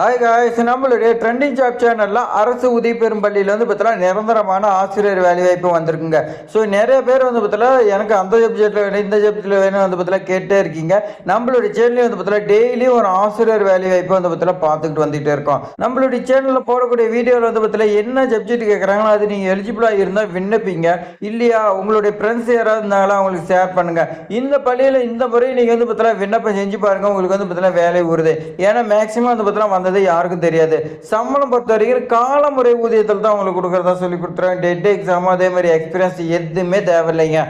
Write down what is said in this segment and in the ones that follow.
Hi guys நம்மளுடைய trending job சேனலில் அரசு உதவி பெறும் பள்ளியில் வந்து பார்த்தீங்கன்னா நிரந்தரமான ஆசிரியர் வேலைவாய்ப்பு வந்திருக்குங்க. ஸோ நிறைய பேர் வந்து பார்த்தீங்கன்னா எனக்கு அந்த சப்ஜெக்டில் வேணும் இந்த சப்ஜெக்டில் வேணும் வந்து பார்த்தீங்கன்னா கேட்டே இருக்கீங்க. நம்மளுடைய சேனல்லையும் வந்து பார்த்தீங்கன்னா டெய்லியும் ஒரு ஆசிரியர் வேலைவாய்ப்பு வந்து பார்த்தீங்கன்னா பார்த்துக்கிட்டு வந்துகிட்டே இருக்கோம். நம்மளுடைய சேனலில் போடக்கூடிய வீடியோவில் வந்து பார்த்தீங்கன்னா என்ன சப்ஜெக்ட் கேட்குறாங்களோ அது நீங்கள் எலிஜிபிளாக இருந்தால் விண்ணப்பிங்க. இல்லையா உங்களுடைய ஃப்ரெண்ட்ஸ் யாராவது இருந்தாங்களா அவங்களுக்கு ஷேர் பண்ணுங்கள் இந்த பள்ளியில் இந்த முறை நீங்கள் வந்து பார்த்தீங்கன்னா விண்ணப்பம் செஞ்சு பாருங்கள் உங்களுக்கு வந்து பார்த்தீங்கன்னா வேலை உறுது ஏன்னா மேக்ஸிமம் வந்து பார்த்தீங்கன்னா வந்தது யாருக்கும் தெரியாது. சம்பளம் பொறுத்த வரைக்கும் காலமுறை ஊதியத்தில் தான் உங்களுக்கு கொடுக்குறதா சொல்லி கொடுத்துருவேன். டெட் எக்ஸாம் அதே மாதிரி எக்ஸ்பீரியன்ஸ் எதுவுமே தேவையில்லைங்க.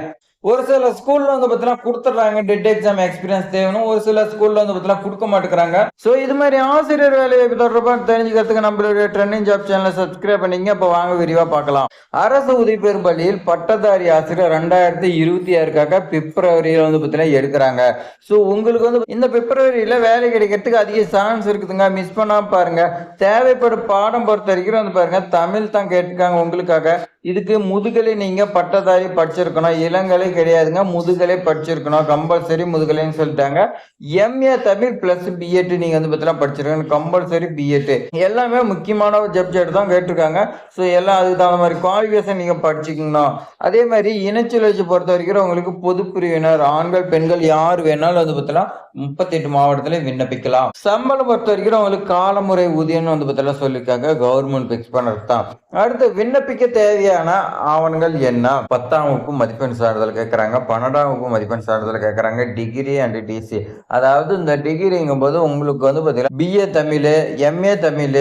ஒரு சில ஸ்கூல்ல வந்து பார்த்தீங்கன்னா கொடுத்துட்றாங்க டெட் எக்ஸாம் எக்ஸ்பீரியன்ஸ் தேவைன்னு. ஒரு சில ஸ்கூல்ல வந்து பார்த்தீங்கன்னா கொடுக்க மாட்டேங்கிறாங்க. ஸோ இது மாதிரி ஆசிரியர் வேலையை தொடர்பாக தெரிஞ்சுக்கிறதுக்கு நம்மளுடைய ட்ரெண்டிங் ஜாப் சேனலை சப்ஸ்கிரைப் பண்ணிங்க இப்போ வாங்க விரிவாக பார்க்கலாம். அரசு உதவி பெறும் பள்ளியில் பட்டதாரி ஆசிரியர் ரெண்டாயிரத்தி இருபத்தி ஆறுக்காக பிப்ரவரியில் வந்து பார்த்தீங்கன்னா எடுக்கிறாங்க. ஸோ உங்களுக்கு வந்து இந்த பிப்ரவரியில் வேலை கிடைக்கிறதுக்கு அதிக சான்ஸ் இருக்குதுங்க. மிஸ் பண்ணாம பாருங்க. தேவைப்படும் பாடம் பொறுத்த வரைக்கும் வந்து பாருங்க. தமிழ் தான் கேட்டுக்காங்க உங்களுக்காக. இதுக்கு முதுகலை நீங்க பட்டதாரி படிச்சிருக்கணும். இளங்கலை கிடையாதுங்க. முதுகலை படிச்சிருக்கணும். கம்பல்சரி முதுகலைன்னு சொல்லிட்டாங்க. எம்ஏ தமிழ் பிளஸ் பிஎட் நீங்க வந்து பத்திலாம் படிச்சிருக்கணும் கம்பல்சரி பிஎட் எல்லாமே முக்கியமான ஒரு சப்ஜெக்ட் தான் கேட்டிருக்காங்க. ஸோ எல்லாம் அதுக்கு தகுந்த மாதிரி குவாலிஃபிகேஷன் நீங்க படிச்சுக்கணும். அதே மாதிரி இனச்சுழற்சி பொறுத்த வரைக்கும் உங்களுக்கு பொது பிரிவினர் ஆண்கள் பெண்கள் யார் வேணாலும் வந்து பார்த்தீங்கன்னா முப்பத்தெட்டு மாவட்டத்தில் விண்ணப்பிக்கலாம். சம்பளம் பொறுத்த வரைக்கும் அவங்களுக்கு காலமுறை ஊதியம்னு வந்து பத்திலாம் சொல்லியிருக்காங்க. கவர்மெண்ட் பிக்ஸ் பண்ணுறது தான் அடுத்து விண்ணப்பிக்க தேவையான ஆவணங்கள் என்ன? பத்தாம் வகுப்பு மதிப்பெண் சான்றிதழ் கேட்குறாங்க பன்னெண்டாம் வகுப்பு மதிப்பெண் சான்றிதழ் கேட்குறாங்க டிகிரி அண்ட் டிசி அதாவது இந்த டிகிரிங்கும் போது உங்களுக்கு வந்து பார்த்தீங்கன்னா பிஏ தமிழ் எம்ஏ தமிழ்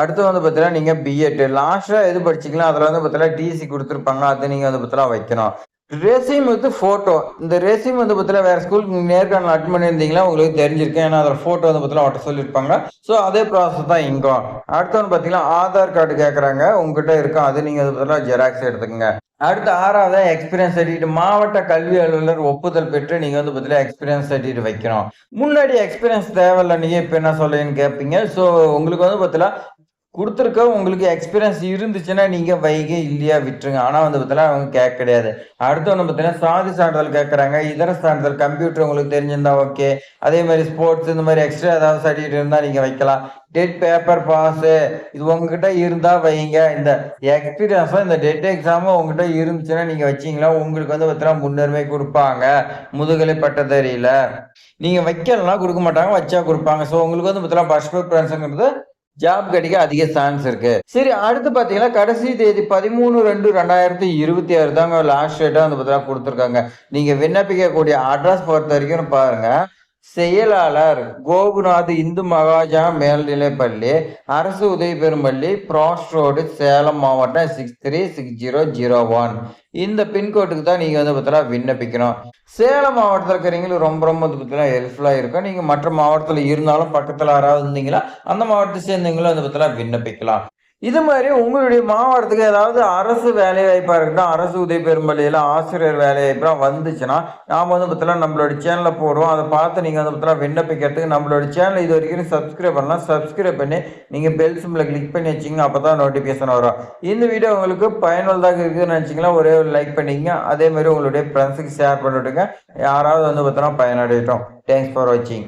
அடுத்து வந்து பார்த்தீங்கன்னா நீங்கள் பிஎட் லாஸ்ட்டாக எது படிச்சிக்கலாம் அதில் வந்து பார்த்தீங்கன்னா டிசி கொடுத்துருப்பாங்க அதை நீங்கள் வந்து பார்த்தீங்கன்னா வைக்கணும். ரேசிம் வந்து ஃபோட்டோ இந்த ரேசிம் வந்து பார்த்தீங்கன்னா வேறு ஸ்கூலுக்கு நேர்காணல் அட்மிட் பண்ணியிருந்தீங்களா? உங்களுக்கு தெரிஞ்சிருக்கேன் ஏன்னா அதில் ஃபோட்டோ வந்து பார்த்தீங்கன்னா அவட்ட சொல்லியிருப்பாங்க. ஸோ அதே ப்ராசஸ் தான் இங்கும் அடுத்து வந்து பார்த்தீங்கன்னா ஆதார் கார்டு கேட்குறாங்க உங்ககிட்ட இருக்கும். அது நீங்கள் வந்து பார்த்தீங்கன்னா ஜெராக்ஸ் எடுத்துக்கங்க. அடுத்து ஆறாவது எக்ஸ்பீரியன்ஸ் சர்டிஃபிகேட் மாவட்ட கல்வி அலுவலர் ஒப்புதல் பெற்று நீங்கள் வந்து பார்த்தீங்கன்னா எக்ஸ்பீரியன்ஸ் சர்டிஃபிகேட் வைக்கணும். முன்னாடி எக்ஸ்பீரியன்ஸ் தேவையில்ல. நீங்கள் இப்போ என்ன சொல்லுன்னு கேட்பீங்க ஸோ உங்களுக்கு வந்து பார்த்தீங்கன்னா கொடுத்துருக்க உங்களுக்கு எக்ஸ்பீரியன்ஸ் இருந்துச்சுன்னா நீங்கள் வைகை இல்லையா விட்டுருங்க. ஆனால் வந்து பார்த்தீங்கன்னா அவங்க கேட்க கிடையாது. அடுத்து ஒன்று பார்த்தீங்கன்னா சாதி சான்றிதழ் கேட்குறாங்க. இதர சான்றிதழ் கம்ப்யூட்டர் உங்களுக்கு தெரிஞ்சிருந்தா ஓகே அதே மாதிரி ஸ்போர்ட்ஸ் இந்த மாதிரி எக்ஸ்ட்ரா ஏதாவது சர்டிஃபிகேட் இருந்தால் நீங்கள் வைக்கலாம். டெட் பேப்பர் பாஸு இது உங்ககிட்ட இருந்தால் வைங்க. இந்த எக்ஸ்பீரியன்ஸும் இந்த டெட் எக்ஸாமும் உங்ககிட்ட இருந்துச்சுன்னா நீங்கள் வச்சிங்களா உங்களுக்கு வந்து பார்த்தீங்கன்னா முன்னுரிமை கொடுப்பாங்க. முதுகலை பட்டத்தறியில் நீங்கள் வைக்கலன்னா கொடுக்க மாட்டாங்க வச்சா கொடுப்பாங்க. ஸோ உங்களுக்கு வந்து பார்த்தீங்கன்னா ஃபர்ஸ்ட் ப்ரிஃபரன்ஸுங்கிறது ஜாப் கிடைக்க அதிக சான்ஸ் இருக்கு. சரி அடுத்து பார்த்தீங்கன்னா கடைசி தேதி பதிமூணு ரெண்டு ரெண்டாயிரத்தி இருபத்தி ஆறு தாங்க லாஸ்ட் டேட்டாக வந்து பார்த்தீங்கன்னா கொடுத்துருக்காங்க. நீங்கள் விண்ணப்பிக்கக்கூடிய அட்ரஸ் பொறுத்த வரைக்கும் பாருங்க. செயலாளர் கோகுநாத் இந்து மகாஜா மேல்நிலைப்பள்ளி அரசு உதவி பெறும் பள்ளி ப்ராஸ் ரோடு சேலம் மாவட்டம் six three six zero zero one இந்த பின்கோட்டுக்கு தான் நீங்கள் வந்து பார்த்தீங்கன்னா விண்ணப்பிக்கணும். சேலம் மாவட்டத்தில் இருக்கிறவங்களுக்கு ரொம்ப ரொம்ப வந்து பார்த்தீங்கன்னா ஹெல்ப்ஃபுல்லாக இருக்கும். நீங்கள் மற்ற மாவட்டத்தில் இருந்தாலும் பக்கத்தில் யாராவது இருந்தீங்களா அந்த மாவட்டத்தை சேர்ந்தவங்களும் வந்து பார்த்தீங்கன்னா விண்ணப்பிக்கலாம். இது மாதிரி உங்களுடைய மாவட்டத்துக்கு ஏதாவது அரசு வேலை வாய்ப்பாக இருக்கட்டும் அரசு உதவி பெறும் பள்ளியில் ஆசிரியர் வேலை வந்துச்சுன்னா நாம் வந்து பார்த்தீங்கன்னா நம்மளோட சேனலில் போடுவோம் அதை பார்த்து நீங்கள் வந்து பார்த்தீங்கன்னா விண்ணப்பிக்கிறதுக்கு நம்மளோட சேனல் இது வரைக்கும் சப்ஸ்கிரைப் பண்ணலாம் சப்ஸ்கிரைப் பண்ணி நீங்கள் பெல் சிம்பில் கிளிக் பண்ணி வச்சிங்க அப்போ தான் நோட்டிஃபிகேஷன் வரும். இந்த வீடியோ உங்களுக்கு பயனுள்ளதாக இருக்குதுன்னு நினச்சிங்களா ஒரே ஒரு லைக் பண்ணிக்கங்க. அதே மாதிரி உங்களுடைய ஃப்ரெண்ட்ஸுக்கு ஷேர் பண்ணிவிட்டுங்க யாராவது வந்து பார்த்தோன்னா பயனடையட்டும். தேங்க்ஸ் ஃபார் வாட்சிங்